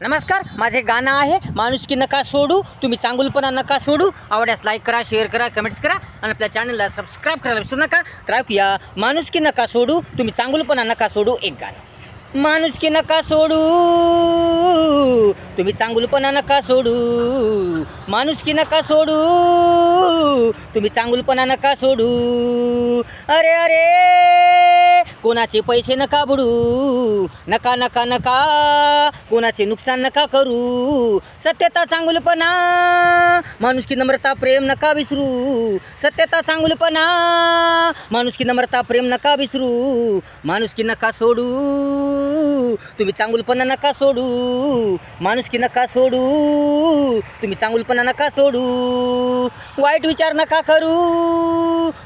नमस्कार माझे गाणं आहे माणुसकी नका सोडू तुम्ही चांगुलपणा नका सोडू. आवडल्यास लाईक करा शेअर करा कमेंट्स करा आणि आपल्या चॅनलला सबस्क्राईब करायला विसरू नका. तर ऐकूया माणुसकी नका सोडू तुम्ही चांगुलपणा नका सोडू एक गाणं. माणुसकी नका सोडू तुम्ही चांगुलपणा नका सोडू. माणुसकी नका सोडू तुम्ही चांगुलपणा नका सोडू. अरे अरे! कोणाचे पैसे नका बुडू. नका नका नका. कोणाचे नुकसान नका करू. सत्यता चांगुलपणा. माणुसकी नम्रता प्रेम नका विसरू. सत्यता चांगुलपणा. माणुसकी नम्रता प्रेम नका विसरू. माणुसकी नका सोडू. तुम्ही चांगुलपणा नका सोडू. माणुसकी नका सोडू. तुम्ही चांगुलपणा नका सोडू. वाईट विचार नका करू.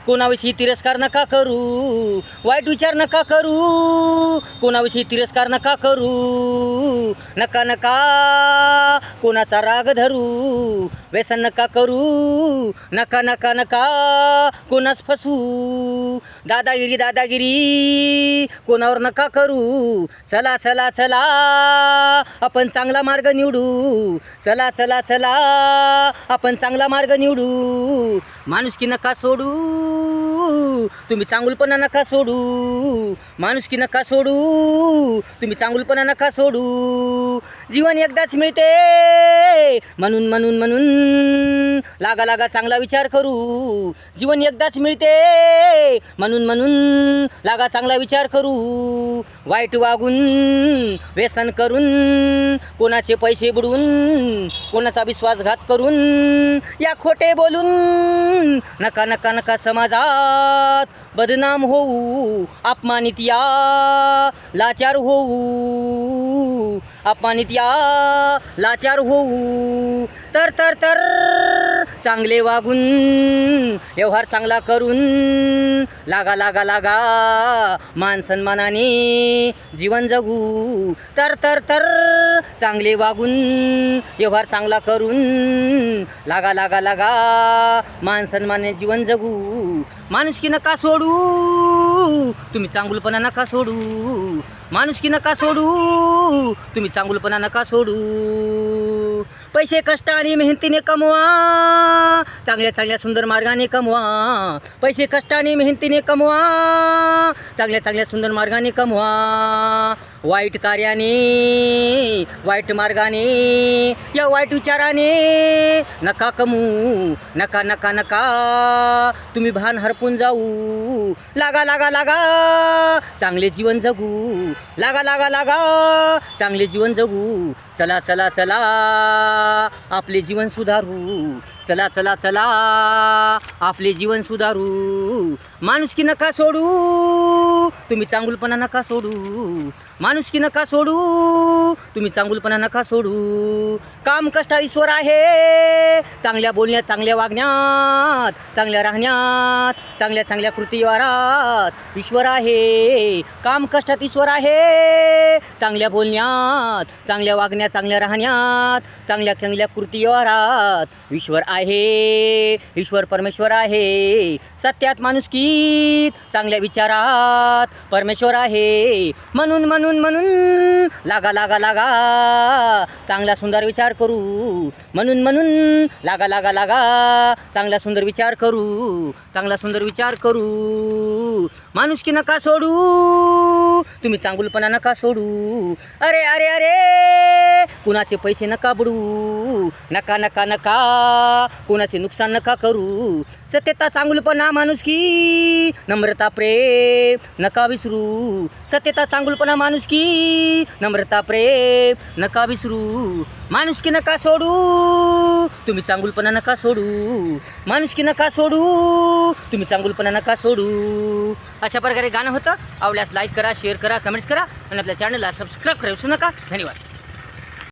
कोणाविषयी तिरस्कार नका करू. वाईट विचार नका करू. कोणाविषयी तिरस्कार नका करू. नका नका. कोणाचा राग धरू. व्यसन नका करू. नका नका नका. कोणास फसू दादागिरी दादागिरी. कोणावर नका करू. चला चला चला. आपण चांगला मार्ग निवडू. चला चला चला. आपण चांगला मार्ग निवडू. माणुसकी नका सोडू. तुम्ही चांगुलपणा नका सोडू. माणुसकी नका सोडू. तुम्ही चांगुलपणा नका सोडू. जीवन एकदाच मिळते. म्हणून म्हणून म्हणून लागा लागा चांगला विचार करू. जीवन एकदाच मिळते. म्हणून म्हणून लागा चांगला विचार करू. वाईट वागून व्यसन करून कोणाचे पैसे बुडवून कोणाचा विश्वासघात करून या खोटे बोलून नका नका नका समाजात बदनाम होऊ अपमानित या लाचार होऊ. आपण या लाचार होऊ. तर तर तर चांगले वागून व्यवहार चांगला करून लागा लागा लागा मान सन्मानाने जीवन जगू. तर तर तर चांगले वागून व्यवहार चांगला करून लागा लागा लागा मान सन्मानाने जीवन जगू. माणुसकी नका सोडू? तुम्ही चांगुलपणा नका सोडू. माणुसकी नका सोडू. तुम्ही चांगुलपणा नका सोडू. पैसे कष्ट आणि मेहनतीने कमवा. चांगल्या चांगल्या सुंदर मार्गाने कमवा. पैसे कष्ट आणि मेहनतीने कमवा. चांगल्या चांगल्या सुंदर मार्गाने कमवा. वाईट कार्याने वाईट मार्गाने या वाईट विचाराने नका कमू नका नका नका. तुम्ही भान हरपून जाऊ. लागा लागा लागा. चांगले जीवन जगू. लागा लागा लागा. चांगले जीवन जगू. चला चला चला. आपले जीवन सुधारू. चला चला चला. आपले जीवन सुधारू. माणुसकी नका सोडू. तुम्ही चांगुलपणा नका सोडू. माणुसकी नका सोडू. तुम्ही चांगुलपणा नका सोडू. काम कष्टा ईश्वर आहे. चांगल्या बोलण्यात चांगल्या वागण्यात चांगल्या राहण्यात चांगल्या चांगल्या कृतीवारात ईश्वर आहे. काम कष्टात ईश्वर आहे. चांगल्या बोलण्यात चांगल्या वागण्यात चांगल्या राहण्यात चांगल्या चांगल्या कृतीवरात ईश्वर आहे ईश्वर परमेश्वर आहे. सत्यात माणुसकीत चांगल्या विचारात परमेश्वर आहे. म्हणून म्हणून म्हणून लागा लागा लागा. चांगला सुंदर विचार करू. म्हणून म्हणून लागा लागा लागा. चांगला सुंदर विचार करू. चांगला सुंदर विचार करू. माणुसकी नका सोडू. तुम्ही चांगुलपणा नका सोडू. अरे अरे अरे! कुणाचे पैसे नका बुडू नका नका नका. कुणाचे नुकसान नका करू. सत्यता चांगुलपणा माणुसकी नम्रता प्रेम नका विसरू. सत्यता चांगुलपणा माणुसकी नम्रता प्रेम नका विसरू. माणुसकी नका सोडू. तुम्ही चांगुलपणा नका सोडू. माणुसकी नका सोडू. तुम्ही चांगुलपणा नका सोडू. अशा प्रकारे गाणं होतं. आवडल्यास लाईक करा शेअर करा कमेंट्स करा. आणि आपल्या चॅनलला सबस्क्राईब करा नका. धन्यवाद.